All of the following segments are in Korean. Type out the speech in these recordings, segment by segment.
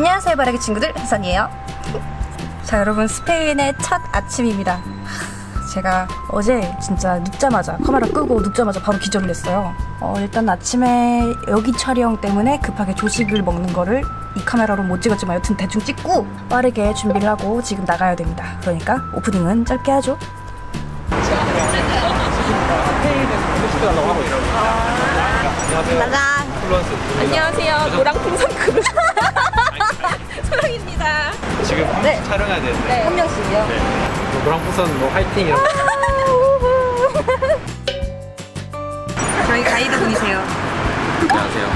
안녕하세요 바라기 친구들. 혜선이에요. 자 여러분 스페인의 첫 아침입니다. 하, 제가 어제 진짜 눕자마자 카메라 끄고 눕자마자 바로 기절을 했어요. 어, 일단 아침에 여기 촬영 때문에 급하게 조식을 먹는 거를 이 카메라로 못 찍었지만 여튼 대충 찍고 빠르게 준비를 하고 지금 나가야 됩니다. 그러니까 오프닝은 짧게 하죠. 안녕하세요. 노랑 풍선 그룹 소영입니다. 지금 네. 촬영해야 되는데 한 명씩이요 뭐 노랑풍선 뭐 화이팅 이런 거 저희 가이드 분이세요 안녕하세요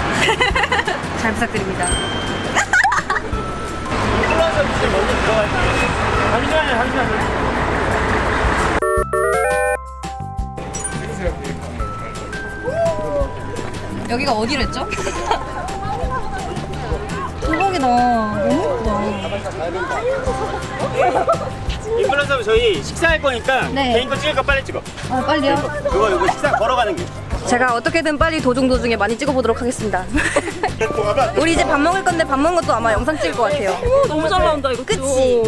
잘 부탁드립니다 여기가 어디랬죠? 대박이다. 너무. 인플루언서 저희 식사할 거니까 네. 개인 거 찍을 거 빨리 찍어. 아, 빨리요? 그거 이거 식사 걸어가는 길. 제가 어떻게든 빨리 도중 도중에 많이 찍어보도록 하겠습니다. 우리 이제 밥 먹을 건데 밥 먹은 것도 아마 영상 찍을 것 같아요. 오, 너무 잘 나온다 이거. 그치?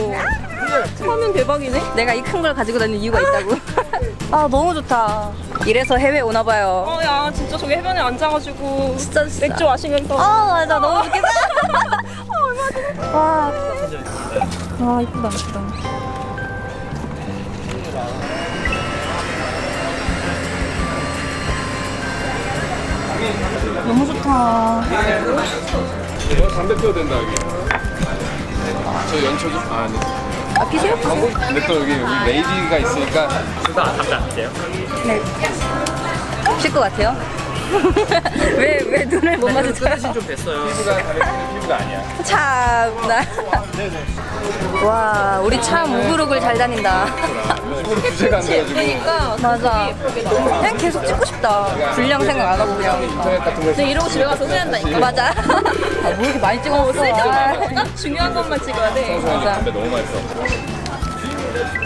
화면 대박이네. 내가 이 큰 걸 가지고 다니는 이유가 있다고. 아 너무 좋다. 이래서 해외 오나 봐요. 어, 야, 진짜 저기 해변에 앉아가지고 진짜 진짜. 맥주 마시면서. 아 맞아 너무 좋겠다. 와. 와 이쁘다 이쁘다. 너무 좋다. 너 담배 피워야 된다 여기. 저 연초 좀. 아 네. 아 피세요? 피세요? 근데 또 여기 여기 레이디가 있으니까 둘다 담배 안 피세요? 네. 쉴것 같아요? 왜, 왜 눈을 못 마주쳐? 좀 됐어요 피부가 피는 피부가 아니야. 참나. 와, 우리 참 우그룩을 잘 다닌다. 요즘으로 주제가 안 돼가지고 그러니까 맞아. 그냥 계속 찍고 싶다. 분량 생각 안 하고 그냥. 인터넷 같은 거. 근데 이러고 집에 가서 후회한다니까. 맞아. 아, 뭐 이렇게 많이 찍어 먹었어. 딱 중요한 것만 찍어야 돼. 맞아. 담배 너무 맛있어.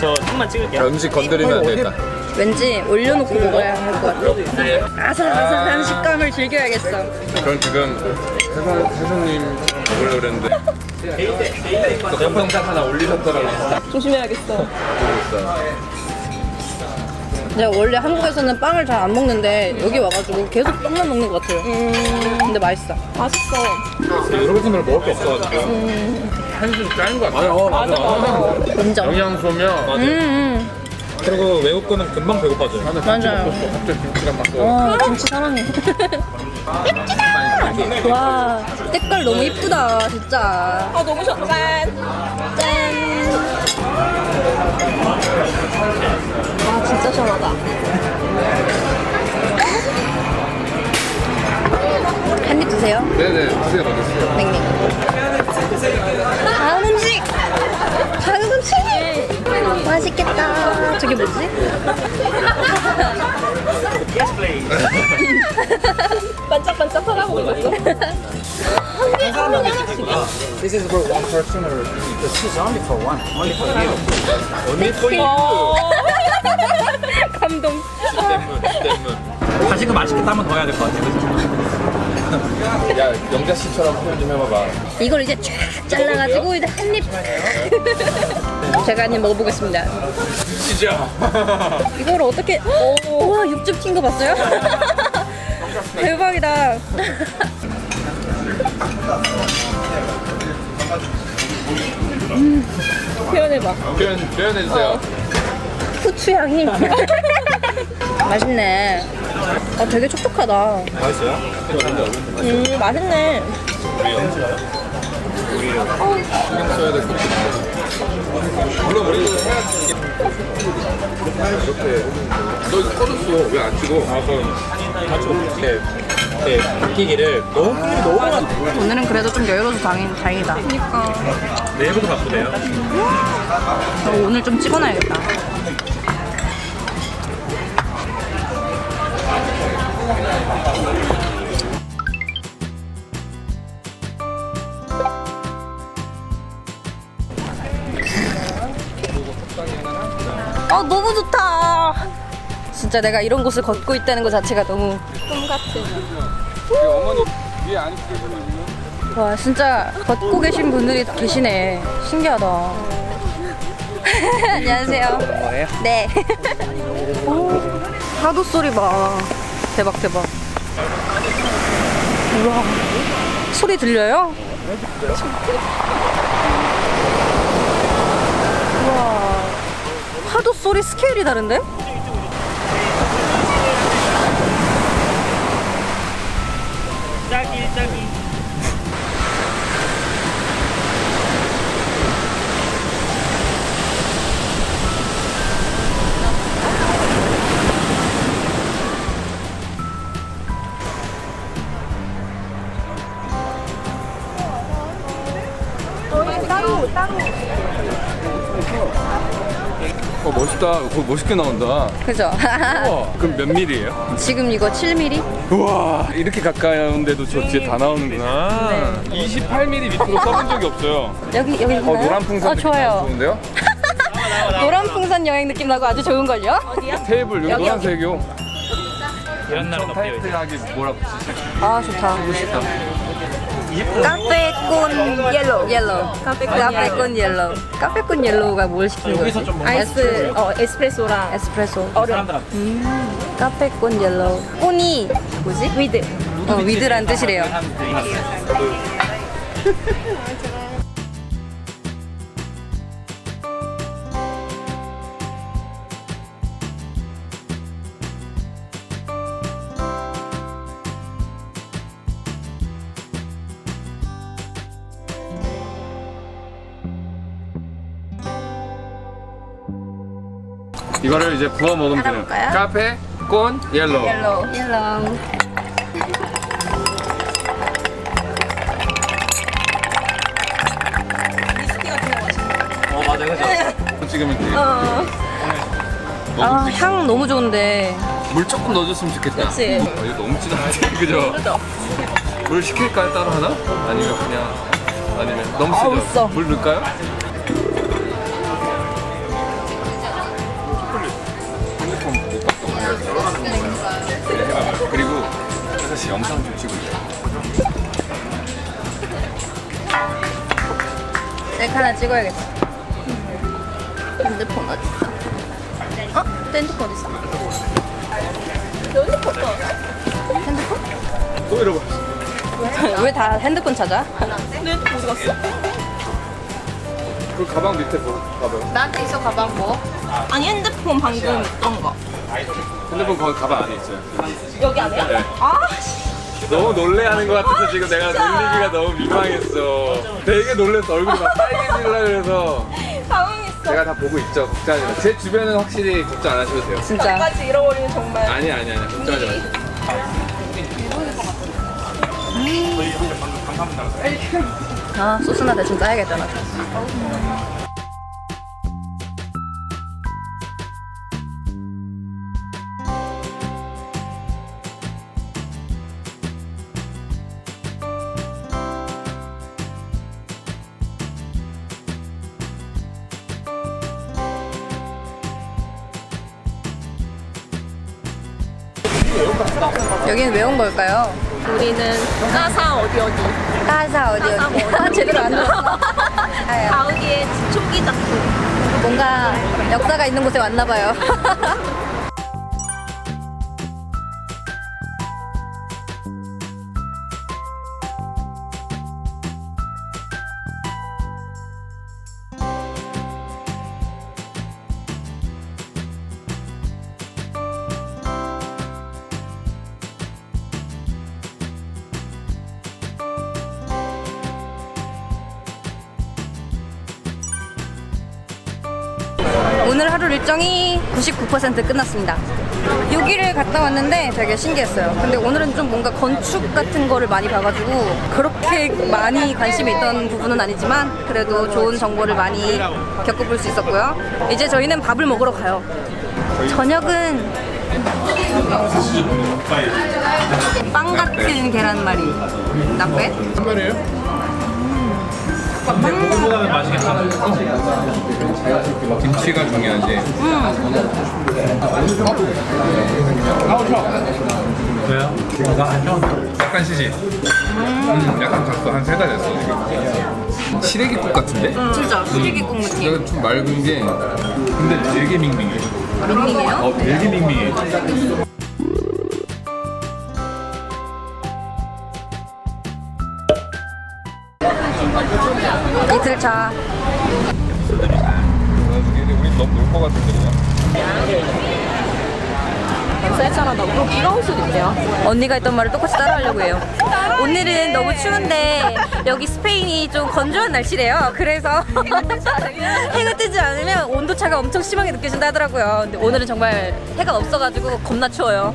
저 조금만 찍을게요. 음식 건드리면 안 되겠다. 왠지 올려놓고 먹어야 할 것 같아. 아삭아삭한 식감을 즐겨야겠어. 전 지금 혜선 혜선님 보려고 그랬는데 또 영상 하나 올리셨더라고요. 조심해야겠어. 내가 원래 한국에서는 빵을 잘 안 먹는데 여기 와가지고 계속 빵만 먹는 것 같아요. 근데 맛있어. 맛있어. 여러 분들 먹을 게 없어가지고 한숨 짜는 거 같아요. 어, 맞아 맞아. 영양소면 음, 음. 그리고 외국 거는 금방 배고파져요 맞아요. 갑자기 김치랑 바꿔. 와, 김치 사랑해. 와, 색깔 너무 이쁘다, 진짜. 아, 너무 좋다. 짠. This is for one person or this is only for one only for you only for you 어. 감동. 때문 때문 다시금 맛있겠다 한번 더 해야 될 것 같아요 그죠? 야 영자 씨처럼 표현 좀 해봐봐. 이걸 이제 쫙 잘라가지고 이제 한 입. 제가 한입 먹어보겠습니다. 진짜. 이걸 어떻게? 우와 육즙 튄 거 봤어요? 대박이다. 표현해봐. 표현 표현해 주세요. 후추 향이. 맛있네. 아 되게 촉촉하다. 맛있어요? 음 맛있네. 신경 써야 될것 같아. 물론 우리도 해야지. 이렇게 너 이거 꺼졌어 왜 안 찍어? 아 그럼 같 이 네, 바뀌기를 너무 너무 많아 오늘은 그래도 좀 여유로워서 다행, 다행이다. 내일부터 바쁘네요. 저 오늘 좀 찍어놔야겠다. 진짜 내가 이런 곳을 걷고 있다는 것 자체가 너무 꿈 같은. 어머니 위에 안 계시는 와 진짜 걷고 계신 분들이 계시네. 신기하다. 안녕하세요. 뭐예요? 네. 오, 파도 소리 봐. 대박 대박. 우와. 소리 들려요? 우와. 파도 소리 스케일이 다른데? 짝이 짝이. 어 멋있다. 그거 멋있게 나온다. 그죠? 우와. 그럼 몇 밀이에요? 지금 이거 7mm? 우와 이렇게 가까운데도 저 뒤에 다 나오는구나. 28mm 밑으로 써본 적이 없어요. 여기 여기 어 있나요? 노란 풍선 어, 좋아요. 좋은데요? 노란 풍선 여행 느낌 나고 아주 좋은 걸요? 테이블 여기 여기, 노란색이요. 이런 날은 없대요. 타이트하게 뭐라 붙이지? 아 좋다. 카페콘 옐로우. 옐로우. 카페콘 옐로우. 카페콘 옐로우가 뭘 시킨 거지? 아이스 어 에스프레소랑 에스프레소. 얼음. 음, 카페콘 옐로우. 콘이 뭐지? 위드. 어, 위드란 뜻이래요. 이거를 이제 부어 먹으면 되는 알아볼까요? 카페 콘 옐로우. 옐로우. 옐로우. 어 맞아 그죠. 찍으면 돼. 아, 향 너무 좋은데. 물 조금 넣어줬으면 좋겠다. 그치. 어, 이거 너무 진한데 그죠? 물 시킬까요 따로 하나? 아니면 그냥 아니면 너무 쓰죠? 써. 물 넣을까요? 영상 좀 찍고 있어요. 셀카 하나 찍어야겠다. 핸드폰 어디 있어? 어? 핸드폰 어디 있어? 핸드폰? 또 잃어버렸어. 왜 다 핸드폰 찾아? 네 어디 갔어? 그 가방 밑에 뭐 봐봐요. 나한테 있어 가방 뭐? 아니 핸드폰 방금 있던 거 핸드폰 거기 가방 안에 있어요. 여기 안에? 네. 아 너무 놀래하는 것 같아서 지금 내가 놀리기가 너무 민망했어. 되게 놀랬어. 얼굴이 막 빨개지려 그래서 당황했어. 제가 다 보고 있죠. 걱정하지 마. 제 주변은 확실히 걱정 안 하셔도 돼요. 진짜. 까지 잃어버리면 정말. 아니 아니 아니 걱정하지 마세요. 아 소스나 대충 짜야겠다 나. 여기는 왜 온 걸까요? 우리는 까사 어디 어디. 까사 어디 까사 어디? 뭐 아, 제대로 안 들었어. 아유, 가우디의 초기 작품. 뭔가 역사가 있는 곳에 왔나 봐요. 99% 끝났습니다. 여기를 갔다 왔는데 되게 신기했어요. 근데 오늘은 좀 뭔가 건축 같은 거를 많이 봐가지고 그렇게 많이 관심이 있던 부분은 아니지만 그래도 좋은 정보를 많이 겪어볼 수 있었고요. 이제 저희는 밥을 먹으러 가요. 저녁은 빵 같은 계란말이. 나빼? 김치가 중요하지. 왜요? 뭐가 안 좋은데? 약간 시시. 음, 약간 갔어. 한 세 달 됐어 지금. 시래기국 같은데? 진짜 수제기국 느낌. 내가 좀 맑은 게 근데 되게 밍밍해. 밍밍해요? 어, 되게 밍밍해. 나중에 우리 너무 놀것 같은데 그냥. 또 비가 올 수도 있대요. 언니가 했던 말을 똑같이 따라하려고 해요. 오늘은 너무 추운데 여기 스페인이 좀 건조한 날씨래요. 그래서 해가 뜨지 않으면 온도 차가 엄청 심하게 느껴진다 하더라고요. 근데 오늘은 정말 해가 없어가지고 겁나 추워요.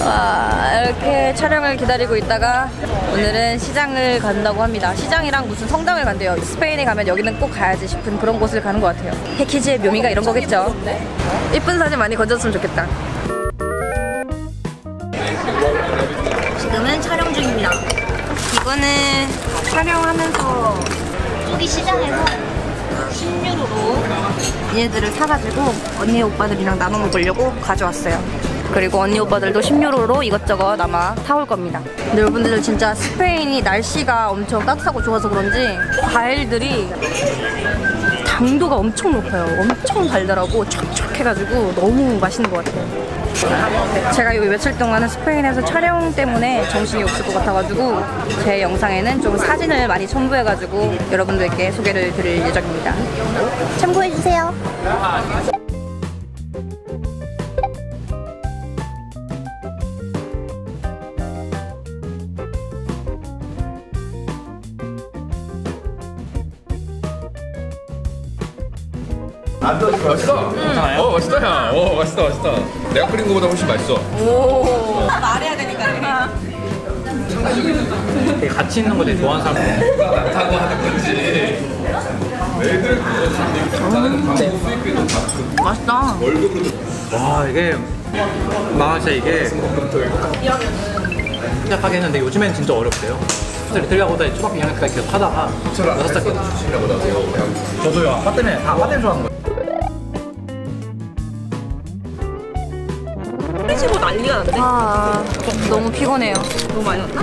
아, 이렇게 촬영을 기다리고 있다가 오늘은 시장을 간다고 합니다. 시장이랑 무슨 성당을 간대요. 스페인에 가면 여기는 꼭 가야지 싶은 그런 곳을 가는 것 같아요. 패키지의 묘미가 이런 거겠죠. 이쁜 사진 많이 건졌으면 좋겠다. 지금은 촬영 중입니다. 이거는 촬영하면서 저기 시장에서 10유로로 얘네들을 사가지고 언니 오빠들이랑 나눠 먹으려고 가져왔어요. 그리고 언니 오빠들도 10유로로 이것저것 아마 사올 겁니다. 근데 여러분들 진짜 스페인이 날씨가 엄청 따뜻하고 좋아서 그런지 과일들이 당도가 엄청 높아요. 엄청 달달하고 촉촉해가지고 너무 맛있는 것 같아요. 제가 이 며칠 동안은 스페인에서 촬영 때문에 정신이 없을 것 같아가지고 제 영상에는 좀 사진을 많이 첨부해가지고 여러분들께 소개를 드릴 예정입니다. 참고해주세요. 맛있어. 어 맛있다 야. 어 맛있다 맛있다. 내가 끓인 거보다 훨씬 맛있어. 되게 가치 있는 거 되게 좋아하는 사람. 타고 하는 거지. 애들 그거 나는 방송 수익비도 다 맛있다. 월급으로 와 이게 막 진짜 이게 시작하겠는데 요즘엔 진짜 어렵대요. 가보다 초등학교 2학년 때까지 계속 하다가 여섯 살 때부터 주시려고 나서 저도요 아빠 때문에 다 아빠 때문에 좋아하는 거예요. 해지고 난리가 났네. 아, 너무 피곤해요. 너무 많이 났나?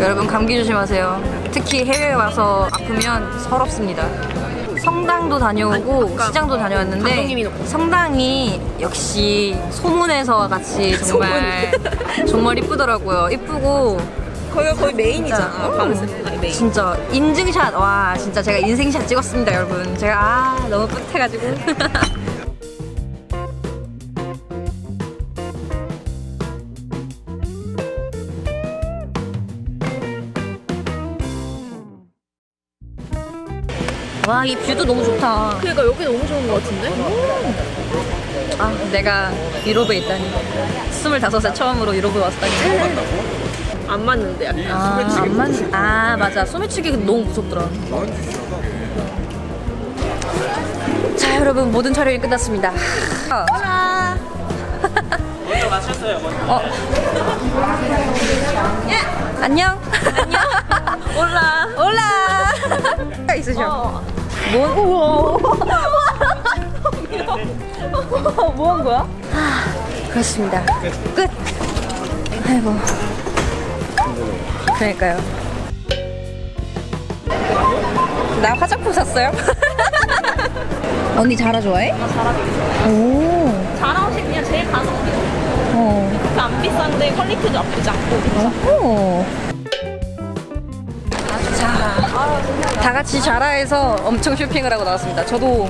여러분 감기 조심하세요. 특히 해외에 와서 아프면 서럽습니다. 성당도 다녀오고 시장도 다녀왔는데 감독님이 놓고. 성당이 역시 소문에서 같이 정말 정말 이쁘더라고요. 이쁘고 거기가 거의 메인이잖아. 어. 바르셀로나의 메인. 진짜 인증샷 와 진짜 제가 인생샷 찍었습니다 여러분. 제가 아 너무 뿌듯해가지고. 와 이 뷰도 너무 좋다. 그러니까 여기 너무 좋은 것 같은데? 아, 내가 유럽에 있다니. 25살 처음으로 유럽에 왔다니. 안 맞는데 약간. 아, 안 맞... 아, 맞아. 소매치기 너무 무섭더라. 자, 여러분, 모든 촬영이 끝났습니다. 먼저. 어. 안녕. 안녕. 올라. 올라. 있으셔. 어. 뭐, 뭐한 거야? 그렇습니다. 끝. 아이고. 그러니까요. 나 화장품 샀어요? 언니 자라 좋아해? 나 잘하고. 오. 잘하고 그냥 제일 가성비. 어. 그안 비싼데 퀄리티도 나쁘지 않고. 오. 다 같이 자라에서 엄청 쇼핑을 하고 나왔습니다. 저도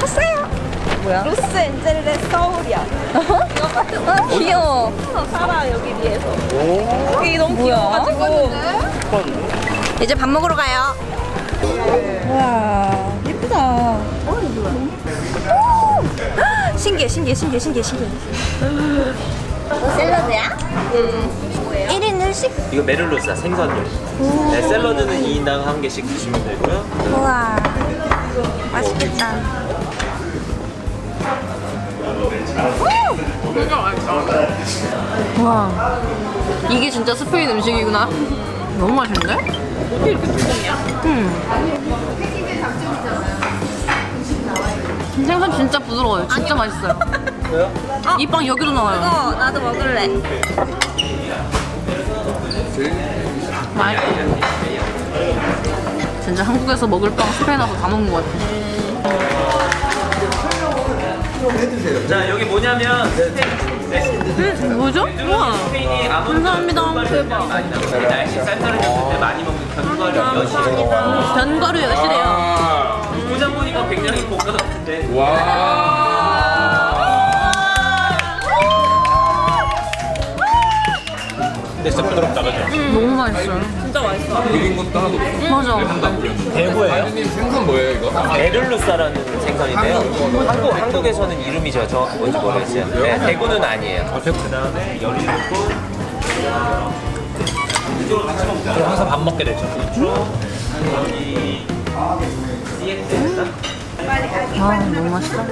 샀어요. 뭐야? 로스 앤젤레스 서울이야. 아, 귀여워. 살아 여기 위에서. 여기 너무 뭐야? 귀여워가지고. 이제 밥 먹으러 가요. 와, 예쁘다. 신기해, 신기해, 신기해, 신기해, 신기해. 샐러드야? 응. 1인 을씩? 이거 메를로스야 생선용. 네, 샐러드는 2인당 한 개씩 드시면 되고요. 우와, 맛있겠다. 와, 이게 진짜 스페인 음식이구나. 너무 맛있는데? 어떻게 이렇게? 음. 생선 진짜 부드러워요. 진짜 맛있어요. 이빵 여기도 나와요. 어, 나도 먹을래. 맛있어. 진짜 한국에서 먹을 빵 스페인 와서 다 먹는 것 같아. 자 여기 뭐냐면 스페인 뭐죠? 우와. 스페인이 아몬드 감사합니다. 대박. 날씨 쌀쌀해졌을 때 많이 먹는 견과류 여시래요. 견과류 여시래요. 아, 포장 보니까 굉장히 고가 같은데. 와. 근데 진짜 부드럽다, 그죠? 너무 맛있어요. 진짜 맛있어. 비린 것도 하나도 없어. 맞아. 대구예요? 아드님 생선 뭐예요 이거? 베를루사라는 생선인데요. 한국 한국에서는 이름이 저 정확히 뭔지 모르겠어요. 네, 대구는 아니에요. 그다음에 열이 있고 항상 밥 먹게 되죠. 여기 시에트였나? 아, 너무 맛있어.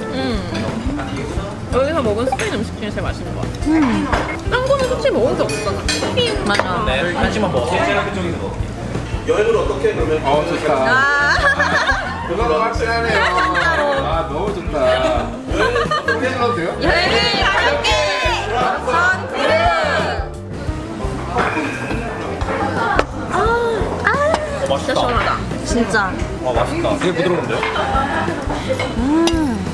여기서 먹은 스페인 음식 중에 제일 맛있는 것 같아. 딴 거는 솔직히 먹은 적 없잖아. 맞아. 네, 한심만 먹었어요. 제가 그쪽에서 먹을게요. 어 좋다. 아. 그거 확실하네요. 아 너무 좋다. 소개 불러도 돼요? 여행을 함께! 어, 맛있다. 시원하다. 진짜. 와, 맛있다. 되게 부드러운데요? 음.